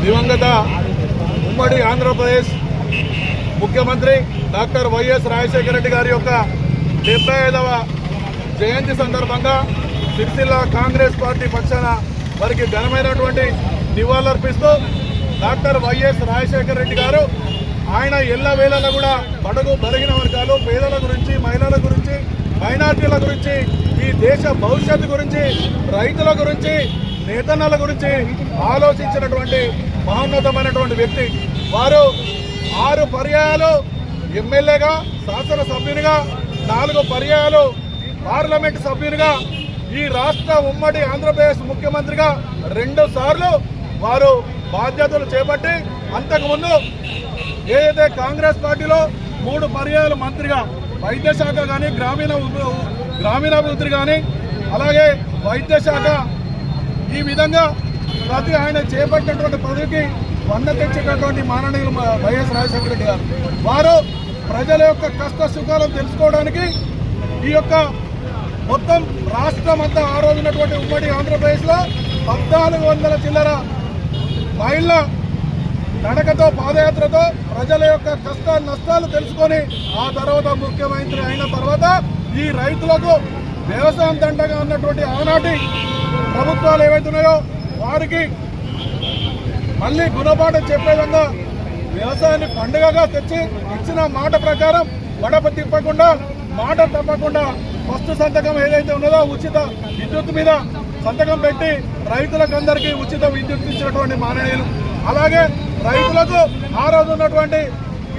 దివంగత ఉమ్మడి ఆంధ్రప్రదేశ్ ముఖ్యమంత్రి డాక్టర్ వైఎస్ రాజశేఖర రెడ్డి గారి యొక్క డెబ్బై ఐదవ జయంతి సందర్భంగా సిరిసిల్ల కాంగ్రెస్ పార్టీ పక్షాన వారికి ఘనమైనటువంటి నివాళులర్పిస్తూ డాక్టర్ వైఎస్ రాజశేఖర రెడ్డి గారు ఆయన ఎల్ల కూడా బడుగు బలిగిన వర్గాలు పేదల గురించి మహిళల గురించి మైనార్టీల గురించి ఈ దేశ భవిష్యత్తు గురించి రైతుల గురించి నేతన్నల గురించి ఆలోచించినటువంటి మహోన్నతమైనటువంటి వ్యక్తి. వారు ఆరు పర్యాయాలు ఎమ్మెల్యేగా శాసనసభ్యునిగా నాలుగు పర్యాయాలు పార్లమెంట్ సభ్యునిగా ఈ రాష్ట్ర ఉమ్మడి ఆంధ్రప్రదేశ్ ముఖ్యమంత్రిగా రెండు సార్లు వారు బాధ్యతలు చేపట్టి అంతకుముందు ఏదైతే కాంగ్రెస్ పార్టీలో మూడు పర్యాయాలు మంత్రిగా వైద్య శాఖ కానీ గ్రామీణ గ్రామీణాభివృద్ధి కానీ అలాగే వైద్య శాఖ ఈ విధంగా ప్రతి ఆయన చేపట్టినటువంటి పదవికి వంద తెచ్చేటటువంటి మాననీయులు వైఎస్ రాజశేఖర రెడ్డి గారు. వారు ప్రజల యొక్క కష్ట సుఖాలను తెలుసుకోవడానికి ఈ యొక్క మొత్తం రాష్ట్రం అంతా ఆ రోజున్నటువంటి ఉమ్మడి ఆంధ్రప్రదేశ్లో పద్నాలుగు వందల చిల్లర మైళ్ళ నడకతో పాదయాత్రతో ప్రజల యొక్క కష్ట నష్టాలు తెలుసుకొని ఆ తర్వాత ముఖ్యమంత్రి అయిన తర్వాత ఈ రైతులకు వ్యవసాయం దండగా ఉన్నటువంటి ఆనాటి ప్రభుత్వాలు ఏవైతున్నాయో వారికి మళ్ళీ గుణపాఠం చెప్పే విధంగా వ్యవసాయాన్ని పండుగగా తెచ్చి ఇచ్చిన మాట ప్రకారం గడప తిప్పకుండా మాట తప్పకుండా ఫస్ట్ సంతకం ఏదైతే ఉన్నదో ఉచిత విద్యుత్ మీద సంతకం పెట్టి రైతులకు అందరికీ ఉచిత విద్యుత్ ఇచ్చినటువంటి మాననీయులు అలాగే రైతులకు ఆ రోజు ఉన్నటువంటి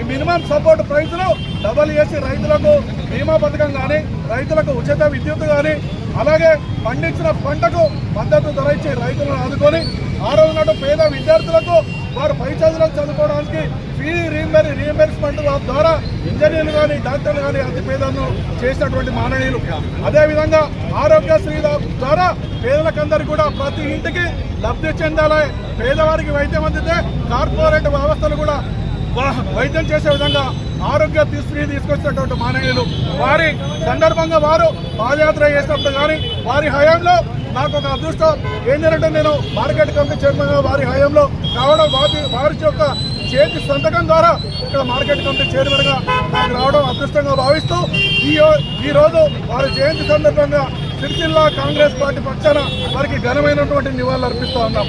ఈ మినిమం సపోర్ట్ ప్రైస్ను డబల్ చేసి రైతులకు బీమా పథకం కానీ రైతులకు ఉచిత విద్యుత్ కానీ అలాగే పండించిన పంటకు మద్దతు ధర ఇచ్చి రైతులను ఆదుకొని ఆ రోజు నాడు పేద విద్యార్థులకు వారు పై చదువులకు చదువుకోవడానికి ఫీ రీఎంబర్ రీఎంబర్స్మెంట్ ద్వారా ఇంజనీర్లు కానీ డాక్టర్లు కానీ అతి పేదలను చేసినటువంటి మాననీయులు. అదేవిధంగా ఆరోగ్యశ్రీ ద్వారా పేదలకందరికీ కూడా ప్రతి ఇంటికి లబ్ధి చెందాలి. పేదవారికి వైద్యం అందితే కార్పొరేట్ వ్యవస్థలు కూడా వైద్యం చేసే విధంగా ఆరోగ్య తీసుకుని తీసుకొచ్చినటువంటి మానవీయులు. వారి సందర్భంగా వారు పాదయాత్ర చేసినప్పుడు కానీ వారి హయాంలో నాకు ఒక అదృష్టం. ఏంటంటే నేను మార్కెట్ కమిటీ చైర్మన్ వారి హయాంలో రావడం వారి వారి యొక్క చేతి సంతకం ద్వారా ఇక్కడ మార్కెట్ కమిటీ చైర్మన్గా నాకు రావడం అదృష్టంగా భావిస్తూ ఈ ఈరోజు ఈ రోజు వారి జయంతి సందర్భంగా సిరిసిల్ల కాంగ్రెస్ పార్టీ పక్షాన వారికి ఘనమైనటువంటి నివాళులు అర్పిస్తూ ఉన్నాం.